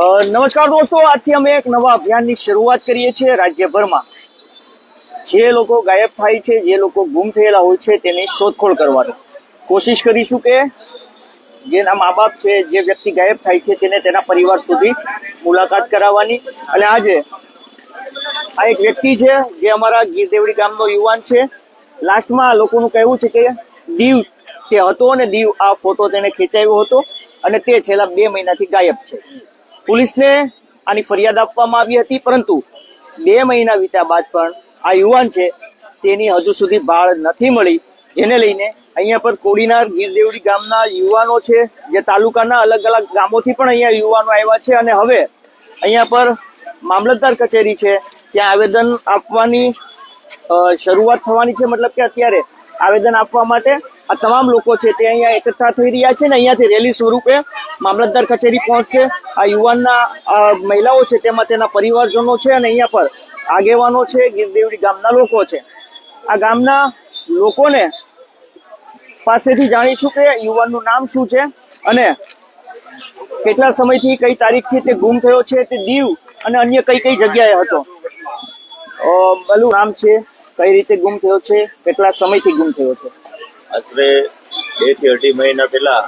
નમસ્કાર દોસ્તો, આજથી અમે એક નવા અભિયાનની શરૂઆત કરીએ છીએ રાજ્યભરમાં. જે લોકો ગાયબ થાય છે, જે લોકો ગુમ થયેલા હોય છે, તેની શોધખોળ કરવાની. કોશિશ કરીશું કે જેના મા બાપ છે, જે વ્યક્તિ ગાયબ થાય છે, તેને તેના પરિવાર સુધી મુલાકાત કરાવવાની. અને આજે આ એક વ્યક્તિ છે, જે અમારા ગીરદેવડી ગામનો યુવાન છે. લાસ્ટમાં લોકોનું કહેવું છે કે દીવ તે હતો અને દીવ આ ફોટો તેને ખેંચાયો હતો અને તે છેલ્લા બે મહિનાથી ગાયબ છે. પોલીસને આની ફરિયાદ આપવામાં આવી હતી, પરંતુ બે મહિના વીત્યા બાદ પણ આ યુવાન છે, તેની હજુ સુધી ભાળ નથી મળી, જેને લઈને અહીંયા પર કોડીનાર ગીરદેવડી ગામના યુવાનો છે, જે તાલુકાના અલગ અલગ ગામોથી પણ અહીંયા યુવાનો આવ્યા છે અને હવે અહીંયા પર મામલતદાર કચેરી છે, ત્યાં આવેદન આપવાની શરૂઆત થવાની છે, મતલબ કે અત્યારે આવેદન આપવા માટે આ તમામ લોકો છે તે અહીંયા એકઠા થઈ રહ્યા છે ને અહીંયાથી રેલી સ્વરૂપે મામલતદાર કચેરી પહોંચશે. આ યુવાનના મહિલાઓ છે તેમાં તેના પરિવારજનો છે અને અહીંયા પર આગેવાનો છે, ગીરદેવડી ગામના લોકો છે. આ ગામના લોકોને પાસેથી જાણીશું કે યુવાનનું નામ શું છે અને કેટલા સમયથી કઈ તારીખથી તે ગુમ થયો છે, તે દીવ અને અન્ય કઈ કઈ જગ્યાએ હતો. બલું, નામ છે, કઈ રીતે ગુમ થયો છે, કેટલા સમયથી ગુમ થયો છે. આશરે બેથી અઢી મહિના પહેલા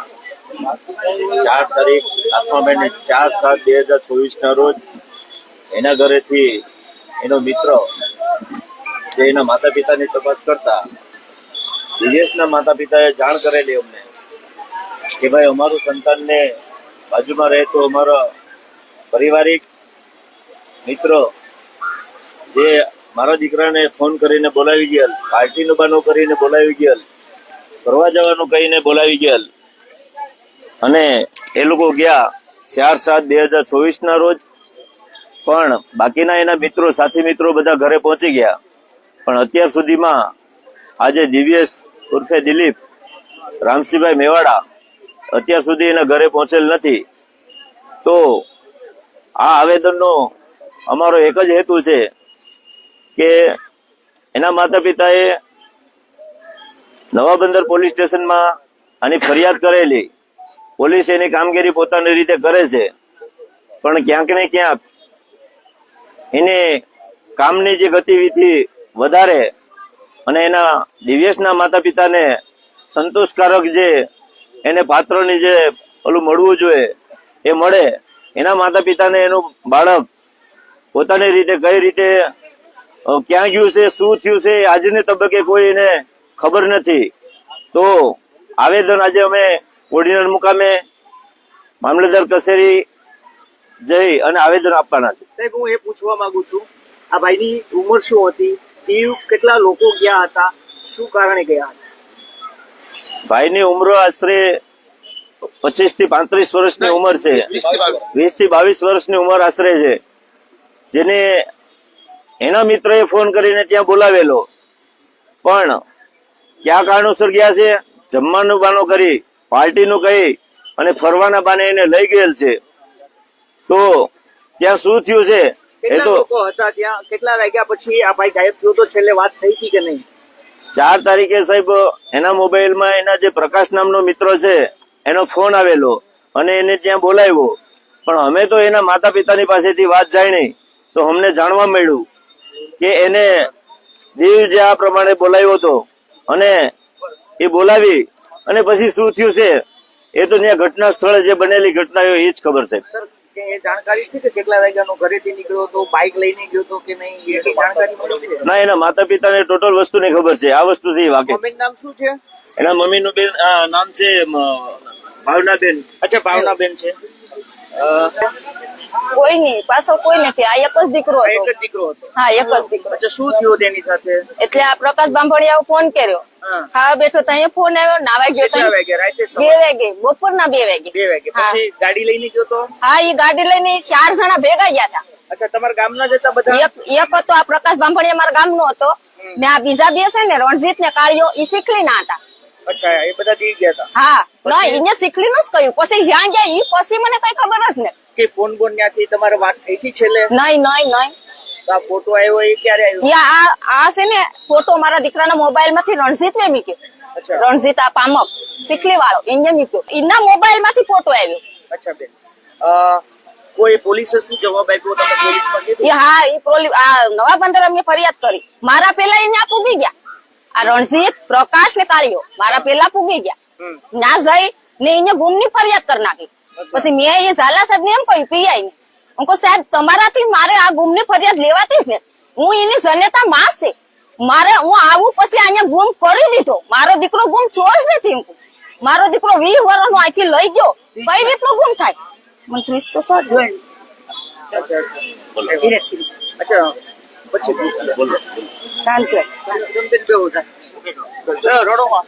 ચાર તારીખ સાતમા મહિને ચાર સાત બે હજાર ચોવીસ ના રોજ એના ઘરેથી એનો મિત્ર જે એના માતા પિતાની તપાસ કરતા દિવ્યેશના માતા પિતાએ જાણ કરેલી અમને કે ભાઈ અમારું સંતાનને બાજુમાં રહેતો અમારા પારિવારિક મિત્ર જે મારા દીકરાને ફોન કરીને બોલાવી ગયેલ, પાર્ટીનું બાનું કરીને બોલાવી ગયેલ ફરવા જવાનું કહીને બોલાવી ગયા અને એ લોકો ગયા ચાર સાત બે હજાર ચોવીસ ના રોજ. પણ બાકીના એના મિત્રો, સાથી મિત્રો બધા ઘરે પહોંચી ગયા. પણ અત્યાર સુધીમાં આજે દિવ્યેશ ઉર્ફે દિલીપ, રામસિંહભાઈ મેવાડા અત્યાર સુધી એના ઘરે પહોંચેલ નથી. તો આ આવેદનનો અમારો એક જ હેતુ છે કે એના માતા પિતાએ નવા બંદર પોલીસ સ્ટેશનમાં આની ફરિયાદ કરેલી. પોલીસ એની કામગીરી પોતાની રીતે કરે છે. પણ ક્યાંક ને ક્યાંક એને કામની જે ગતિવિધિ વધારે અને એના દિવ્યેશના માતા પિતાને સંતોષકારક જે એને પાત્રની જે ઓલું મળવું જોઈએ એ મળે, એના માતા પિતાને એનું બાળક પોતાની રીતે કઈ રીતે ક્યાં ગયું છે, શું થયું છે આજની તબક્કે કોઈ એને ખબર નથી. તો આવેદન આજે અમે ઓર્ડિનલ મુકામે મામલતદાર કચેરી જઈ અને આવેદન આપવાના છે. સાહેબ હું એ પૂછવા માંગુ છું આ ભાઈની ઉંમર શું હતી? દીવ કેટલા લોકો ગયા હતા? શું કારણે ગયા હતા? ભાઈની ઉંમર આશરે પચીસથી પાંત્રીસ વર્ષની ઉંમર છે. વીસથી બાવીસ વર્ષની ઉંમર આશરે છે. જેને એના મિત્રએ ફોન કરીને ત્યાં બોલાવેલો. પણ કયા કારણોસર ગયા છે? જમવાનું બાનો કરી પાર્ટીનું કહી અને ફરવાના બાને એને લઈ ગયેલ છે. તો ત્યાં શું થયું છે? એ તો હતા ત્યાં? કેટલા વાગ્યા પછી આ ભાઈ ગાયબ થયો તો છેલ્લે વાત થઈ હતી કે નહીં? ચાર તારીખે સાહેબ એના મોબાઈલમાં એના જે પ્રકાશ નામનો મિત્ર છે એનો ફોન આવેલો અને એને ત્યાં બોલાવ્યો. પણ અમે તો એના માતા પિતાની પાસેથી વાત જાણી તો અમને જાણવા મળ્યું કે એને દીવ જે આ પ્રમાણે બોલાવ્યો હતો. અને એ બોલાવી અને પછી શું થયું છે એ તો ત્યાં ઘટના સ્થળે જે બનેલી ઘટના એ જ ખબર છે. ના એના માતા પિતાને ટોટલ વસ્તુની ખબર છે આ વસ્તુ થી મમ્મીનું એના મમ્મી નું બેન નામ છે ભાવનાબેન. અચ્છા ભાવનાબેન છે. કોઈ નહીં પાછળ કોઈ નથી આ એક જ દીકરો હતો. એક જ દીકરો હતો. હા એક જ દીકરો. એટલે શું થયું તેની સાથે? એટલે આ પ્રકાશ બાંભણિયાએ ફોન કર્યો. ખાવા બેઠો તો અહીંયા ફોન આવ્યો નાવા ગયો તો બે વાગે બપોર બપોરના બે વાગે. બે વાગે. પછી ગાડી લઈને ગયો તો? હા એ ગાડી લઈને ચાર જણા ભેગા ગયા હતા. અચ્છા તમારા ગામના જ હતા બધા? એક હતો આ પ્રકાશ બાંભણિયા મારા ગામનો હતો. ને આ બીજા બે છે ને રણજીત ને કાળિયો એ શીખલી ના હતા. અચ્છા એ બધા દી ગયા હતા. હા ના એને શીખલી નું જ કહ્યું. પછી જ્યાં ગયા ઈ પછી મને કઈ ખબર જ ને કે ફોન બોન ત્યાંથી તમારે વાત થઈ હતી છેલ્લે? નહીં નહીં નહીં. આ ફોટો આવ્યો એ ક્યારે આવ્યો? આ આ છે ને ફોટો મારા દીકરાના મોબાઈલમાંથી રણજીત ને મૂક્યો રણજીત આ પામક શીખલી વાળો એને મૂક્યો. એના મોબાઈલમાંથી ફોટો આવ્યો. અચ્છા બેન. કોઈ પોલીસે શું જવાબ આપ્યો? તમે પોલીસમાં કીધું? હા એ પ્રોલી આ નવા બંદર અમે ફરિયાદ કરી. મારા પેલા એ ત્યાં પૂગી ગયા. આ રણજીત પ્રકાશ ને કાળીઓ મારા પેલા પૂગી ગયા. ના જઈ ને એને ગુમની ફરિયાદ કરી નાખી. પછી મેં એ ઝાલા સાહેબ ને એમ કહ્યું પીઆઈ ને. હું કહું સાહેબ તમારાથી મારે આ ગુમની ફરિયાદ લેવાતી જ ને. હું એની જનેતા માં છે. મારે હું આવું પછી અહીંયા ગુમ કરી દીધો. મારો દીકરો ગુમ ચોર જ નથી મારો દીકરો વીસ વર્ષનો અહીંથી લઈ ગયો. કઈ રીતનો ગુમ થાય? મને ત્રીસ તો સર અચ્છા પછી શાંત. રહે. રડોમાં.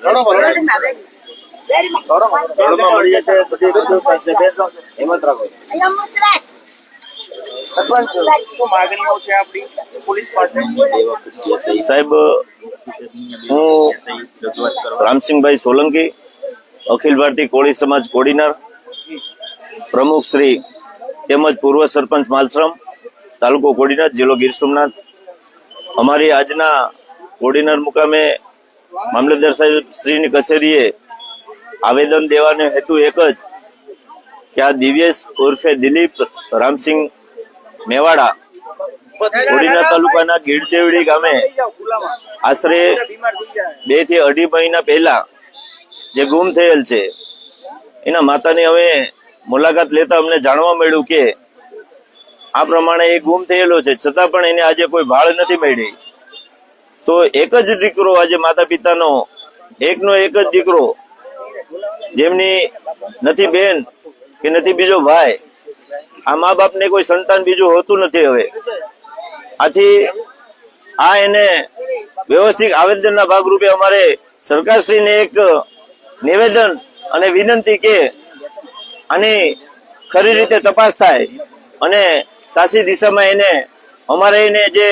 સાહેબ, હું રામસિંહભાઈ સોલંકી, અખિલ ભારતીય કોળી સમાજ કોડીનાર, પ્રમુખ શ્રી તેમજ પૂર્વ સરપંચ માલશ્રમ, તાલુકો કોડીનાર, જિલ્લો ગીર સોમનાથ. અમારી આજના કોડીનાર મુકામે મામલતદાર સાહેબ શ્રીની કચેરીએ આવેદન દેવાનો હેતુ એક જ કે આ દિવ્યેશ ઉર્ફે દિલીપ રામસિંહ મેવાડા કોડીના તાલુકાના ગીરદેવડી ગામે આશરે બેથી અઢી મહિના પહેલા જે ગુમ થયેલ છે, એના માતાની હવે મુલાકાત લેતા અમને જાણવા મળ્યું કે આ પ્રમાણે એ ગુમ થયેલો છે. છતાં પણ એને આજે કોઈ ભાળ નથી મળી. તો એક જ દીકરો આજે માતા પિતાનો એકનો એક જ દીકરો જેમની નથી બેન કે નથી બીજો ભાઈ, આ મા બાપને કોઈ સંતાન બીજું હોતું નથી હવે. આથી આ એને વ્યવસ્થિત આવેદનના ભાગરૂપે અમારે સરકારશ્રીને એક નિવેદન અને વિનંતી કે આની ખરી રીતે તપાસ થાય અને સાચી દિશામાં એને અમારે એને જે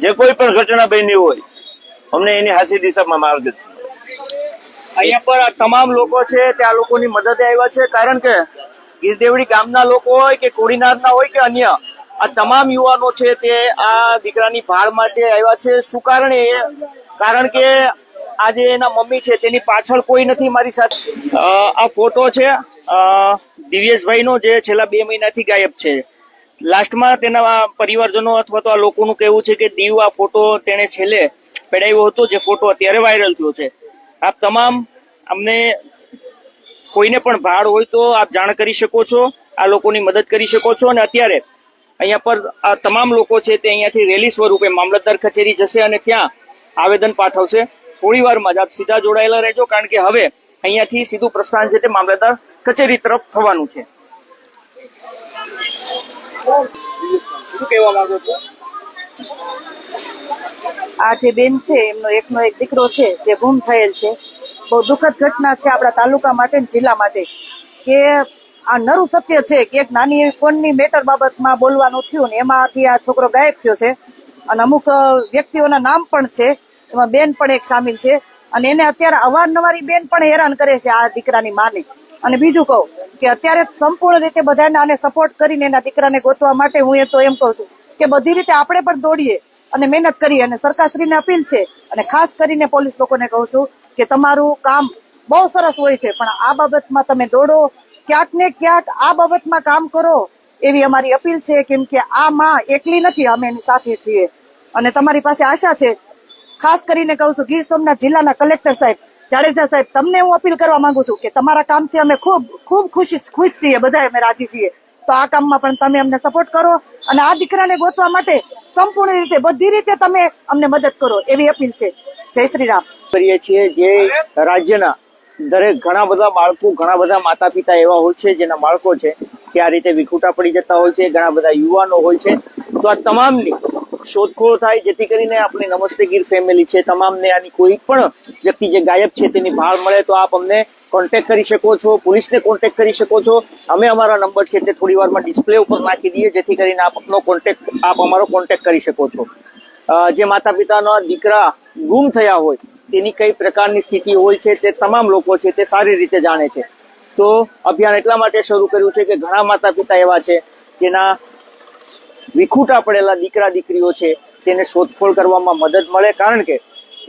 જે કોઈ પણ ઘટના બની હોય, અમને એની સાચી દિશામાં માર્ગદર્શન અહીંયા પર તમામ લોકો છે, તે આ લોકોની મદદે આવ્યા છે. કારણ કે ગીરદેવડી ગામના લોકો હોય કે કોડીનારના હોય કે અન્ય, આ તમામ યુવાનો છે તે આ દીકરાની ભાળ માટે આવ્યા છે. શું કારણે? કારણ કે આજે એના મમ્મી છે, તેની પાછળ કોઈ નથી મારી સાથે. આ ફોટો છે દિવ્યેશભાઈનો જે છેલ્લા બે મહિનાથી ગાયબ છે. લાસ્ટમાં તેના પરિવારજનો અથવા તો આ લોકોનું કહેવું છે કે દીવ આ ફોટો તેણે છેલ્લે પેડાવ્યો હતો, જે ફોટો અત્યારે વાયરલ થયો છે. આપ તમામ અમને કોઈને પણ ભાડ હોય તો આપ જાણ કરી શકો છો આ લોકોની મદદ કરી શકો છો અને અત્યારે અહીંયા પર આ તમામ લોકો છે તે અહીંયાથી રેલી સ્વરૂપે મામલતદાર કચેરી જશે અને ત્યાં આવેદન પાઠવશે થોડી વારમાં જ આપ સીધા જોડાયેલા રહેજો કારણ કે હવે અહીંયાથી સીધું પ્રસ્થાન છે તે મામલતદાર કચેરી તરફ થવાનું છે. શું કહેવા માંગો છો? આ જે બેન છે એમનો એકનો એક દીકરો છે જે ગુમ થયેલ છે. બહુ દુઃખદ ઘટના છે આપણા તાલુકા માટે જિલ્લા માટે, કે આ નરું સત્ય છે કે એક નાની ફોનની મેટર બાબતમાં બોલવાનું થયું ને એમાંથી આ છોકરો ગાયબ થયો છે. અને અમુક વ્યક્તિઓના નામ પણ છે, એમાં બેન પણ એક સામેલ છે. અને એને અત્યારે અવારનવાર બેન પણ હેરાન કરે છે આ દીકરાની માને. અને બીજું કહું કે અત્યારે સંપૂર્ણ રીતે બધાને આને સપોર્ટ કરીને એના દીકરાને ગોતવા માટે હું એ તો એમ કહું છું કે બધી રીતે આપણે પણ દોડીએ અને મહેનત કરીએ અને સરકારશ્રીને અપીલ છે. અને ખાસ કરીને પોલીસ લોકોને કહું છું કે તમારું કામ બહુ સરસ હોય છે, પણ આ બાબતમાં તમે દોડો. ક્યાંક ને ક્યાંક આ બાબતમાં કામ કરો એવી અમારી અપીલ છે, કેમ કે આ માં એકલી નથી, અમે એની સાથે છીએ. અને તમારી પાસે આશા છે. ખાસ કરીને કહું છું, ગીર સોમનાથ જિલ્લાના કલેક્ટર સાહેબ, જાડેજા સાહેબ, તમને હું અપીલ કરવા માંગુ છું કે તમારા કામથી અમે ખૂબ ખૂબ ખુશી, ખુશ છીએ બધા અમે રાજી છીએ. તો આ કામમાં પણ તમે અમને સપોર્ટ કરો અને આ દીકરાને ગોતવા માટે સંપૂર્ણ રીતે, બધી રીતે તમે અમને મદદ કરો, એવી અપીલ છે. જય શ્રી રામ. કરીએ છીએ જે રાજ્યના દરેક ઘણા બધા બાળકો ઘણા બધા માતા પિતા એવા હોય છે જેના બાળકો છે કે આ રીતે વિખૂટા પડી જતા હોય છે ઘણા બધા યુવાનો હોય છે. તો આ તમામની શોધખોળ થાય જેથી કરીને આપણી નમસ્તે ગીર ફેમિલી છે. તમામને આની કોઈ પણ વ્યક્તિ જે ગાયબ છે તેની ભાળ મળે તો આપ અમને કોન્ટેક્ટ કરી શકો છો પોલીસને કોન્ટેક્ટ કરી શકો છો. અમે અમારા નંબર છે તે થોડી વારમાં ડિસ્પ્લે ઉપર નાખી દઈએ જેથી કરીને આપનો કોન્ટેક આપ અમારો કોન્ટેક કરી શકો છો. જે માતા પિતાના દીકરા ગુમ થયા હોય, તેની કઈ પ્રકારની સ્થિતિ હોય છે તે તમામ લોકો છે તે સારી રીતે જાણે છે. તો અભિયાન એટલા માટે શરૂ કર્યું છે કે ઘણા માતા પિતા એવા છે જેના વિખૂટા પડેલા દીકરા દીકરીઓ છે તેને શોધખોળ કરવામાં મદદ મળે, કારણ કે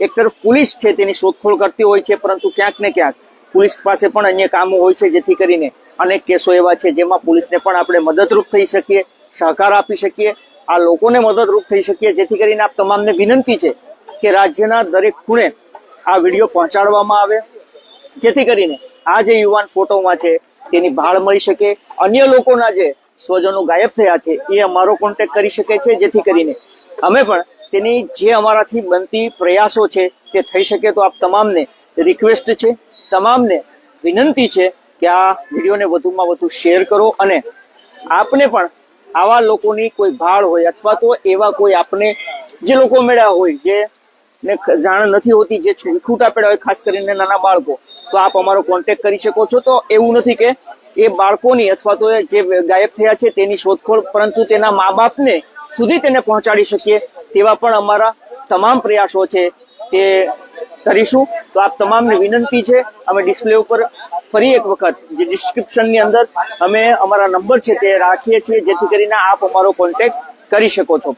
એક તરફ પોલીસ છે તેની શોધખોળ કરતી હોય છે, પરંતુ ક્યાંક ને ક્યાંક પોલીસ પાસે પણ અન્ય કામો હોય છે જેથી કરીને અનેક કેસો એવા છે જેમાં પોલીસને પણ આપણે મદદરૂપ થઈ શકીએ. સહકાર આપી શકીએ. આ લોકોને મદદરૂપ થઈ શકીએ. જેથી કરીને આપ તમામને વિનંતી છે કે રાજ્યના દરેક ખૂણે આ વીડિયો પહોંચાડવામાં આવે. જેથી કરીને આ જે યુવાન ફોટોમાં છે, તેની ભાળ મળી શકે. અન્ય લોકોના જે સ્વજનો ગાયબ થયા છે, એ અમારો કોન્ટેક્ટ કરી શકે છે. જેથી કરીને અમે પણ તેની જે અમારાથી બનતી પ્રયાસો છે, તે થઈ શકે તો આપ તમામને રિક્વેસ્ટ છે, તમામને વિનંતી છે કે આ વિડીયોને વધુમાં વધુ શેર કરો અને આપને પણ આવા લોકોની કોઈ ભાળ હોય અથવા તો એવા કોઈ આપને જે લોકો મળ્યા હોય, જે ને જાણ નથી હોતી, જે છૂ- ખૂટા પડ્યા હોય, ખાસ કરીને નાના બાળકો, તો આપ અમારો કોન્ટેક્ટ કરી શકો છો. તો એવું નથી કે એ બાળકોની અથવા તો જે ગાયબ થયા છે તેની શોધખોળ, પરંતુ તેના મા બાપને સુધી તેને પહોંચાડી શકીએ, તેવા પણ અમારા તમામ પ્રયાસો છે તે કરીશું. તો આપ તમામને વિનંતી છે, અમે ડિસ્પ્લે ઉપર ફરી એક વખત. જે ડિસ્ક્રિપ્શનની અંદર અમે અમારા નંબર છે તે રાખીએ છીએ, જેથી કરીને આપ અમારો કોન્ટેક્ટ કરી શકો છો.